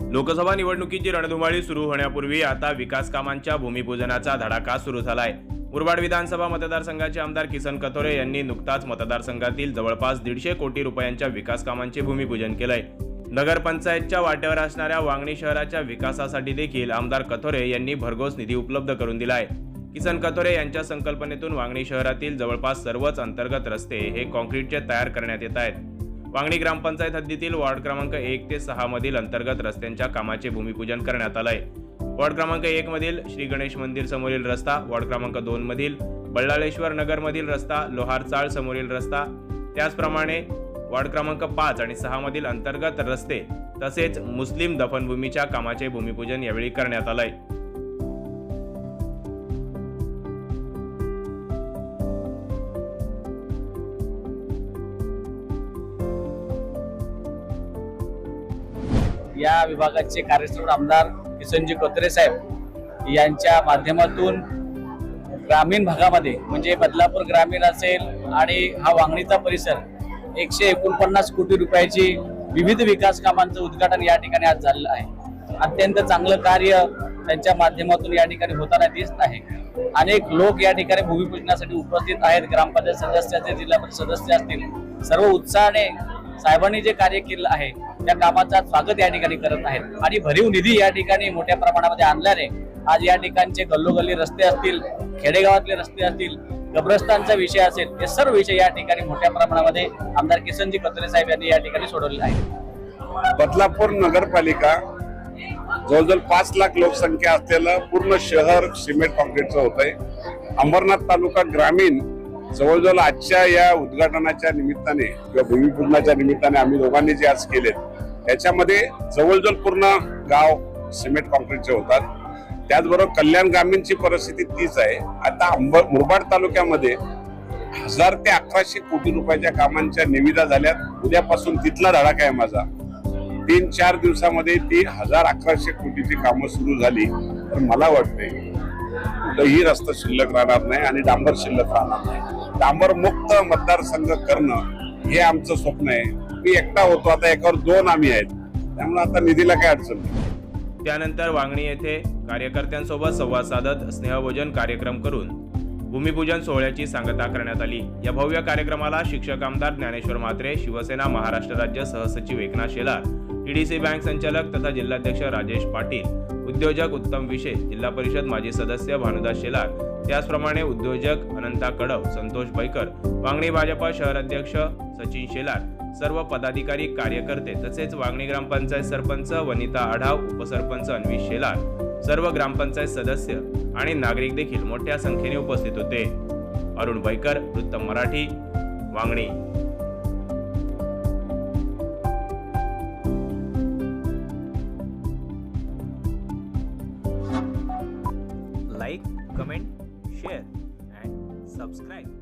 लोकसभा निवडणुकीची रणधुमाळी सुरू होण्यापूर्वी आता विकास कामांच्या भूमिपूजनाचा धडाका सुरू झालाय. मुरबाड विधानसभा मतदारसंघाचे आमदार किसन कथोरे यांनी नुकताच मतदारसंघातील जवळपास दीडशे कोटी रुपयांच्या विकास कामांचे भूमिपूजन केलंय. नगरपंचायतच्या वाट्यावर असणाऱ्या वांगणी शहराच्या विकासासाठी देखील आमदार कथोरे यांनी भरघोस निधी उपलब्ध करून दिलाय. किसन कथोरे यांच्या संकल्पनेतून वांगणी शहरातील जवळपास सर्वच अंतर्गत रस्ते हे कॉन्क्रीटचे तयार करण्यात येत आहेत. वांगणी ग्रामपंचायत हद्दीतील वॉर्ड क्रमांक एक ते सहा मधील अंतर्गत रस्त्यांच्या कामाचे भूमिपूजन करण्यात आलंय. वॉर्ड क्रमांक एक मधील श्री गणेश मंदिर समोरील रस्ता वॉर्ड क्रमांक दोन मधील बल्लाळेश्वर नगर मधील रस्ता लोहारचाळ समोरील रस्ता त्याचप्रमाणे वॉर्ड क्रमांक पाच आणि सहा मधील अंतर्गत रस्ते तसेच मुस्लिम दफनभूमीच्या कामाचे भूमिपूजन यावेळी करण्यात आलंय. या विभागाचे कार्यक्षम आमदार किसनजी कोत्रे साहेब यांच्या माध्यमातून ग्रामीण भागामध्ये म्हणजे बदलापूर ग्रामीण असेल आणि हा वांगणीचा परिसर एकशे एकोणपन्नास कोटी रुपयाची विविध विकास कामांचं उद्घाटन या ठिकाणी आज झालेलं आहे. अत्यंत चांगलं कार्य त्यांच्या माध्यमातून या ठिकाणी होताना दिसत आहे. अनेक लोक या ठिकाणी भूमिपूजनासाठी उपस्थित आहेत. ग्रामपंचायत सदस्य असतील जिल्हा परिषद सदस्य असतील. सर्व उत्साहाने साहेबांनी जे कार्य केलं आहे त्या कामाचा स्वागत या ठिकाणी करत आहेत. आणि भरीव निधी या ठिकाणी मोठ्या प्रमाणामध्ये आणल्याने आज या ठिकाणचे गल्लोगल्ली रस्ते असतील खेडेगावातले रस्ते असतील कब्रस्तानचा विषय असेल हे सर्व विषय या ठिकाणी मोठ्या प्रमाणामध्ये आमदार किसनजी कत्रे साहेब यांनी या ठिकाणी सोडवले आहे बदलापूर नगरपालिका जवळजवळ पाच लाख लोकसंख्या असलेलं पूर्ण शहर सिमेंट कॉन्क्रीटचं होत आहे अंबरनाथ तालुका ग्रामीण जवळजवळ आजच्या या उद्घाटनाच्या निमित्ताने किंवा भूमिपूजनाच्या निमित्ताने आम्ही दोघांनी जे आज केलेत. त्याच्यामध्ये जवळजवळ पूर्ण गाव सिमेंट कॉन्क्रीटचे होतात. त्याचबरोबर कल्याण ग्रामीणची परिस्थिती तीच आहे. आता अंब मुरबाड तालुक्यामध्ये हजार ते अकराशे कोटी रुपयाच्या कामांच्या निविदा झाल्यात. उद्यापासून तिथला धडाका आहे माझा. तीन चार दिवसामध्ये ती हजार अकराशे कोटीची कामं सुरू झाली. तर मला वाटते कुठंही रस्ता शिल्लक राहणार नाही आणि डांबर शिल्लक राहणार नाही. डांबर मुक्त मतदारसंघ करणं हे आमचं स्वप्न आहे. मी एकटा होतो. आता एकावर दोन आम्ही आहेत. त्यामुळे आता निधीला काय अडचण नाही. त्यानंतर वांगणी येथे कार्यकर्त्यांसोबत संवाद साधत स्नेहभोजन कार्यक्रम करून भूमिपूजन सोहळ्याची सांगता करण्यात आली. या भव्य कार्यक्रमाला शिक्षक आमदार ज्ञानेश्वर म्हात्रे शिवसेना महाराष्ट्र राज्य सहसचिव एकनाथ शेलार ईडीसी बँक संचालक तथा जिल्हाध्यक्ष राजेश पाटील उद्योजक उत्तम विशेष जिल्हा परिषद माजी सदस्य भानुदास शेलार त्याचप्रमाणे उद्योजक अनंता कडव संतोष बैकर वांगणी भाजपा शहर अध्यक्ष सचिन शेलार सर्व पदाधिकारी कार्यकर्ते तसेच वांगणी ग्रामपंचायत सरपंच वनिता आढाव उपसरपंच अन्वी शेलार सर्व ग्रामपंचायत सदस्य आणि नागरिक देखील मोठ्या संख्येने उपस्थित होते Arun Baikar वृत्तम Marathi Vangani like comment share and subscribe.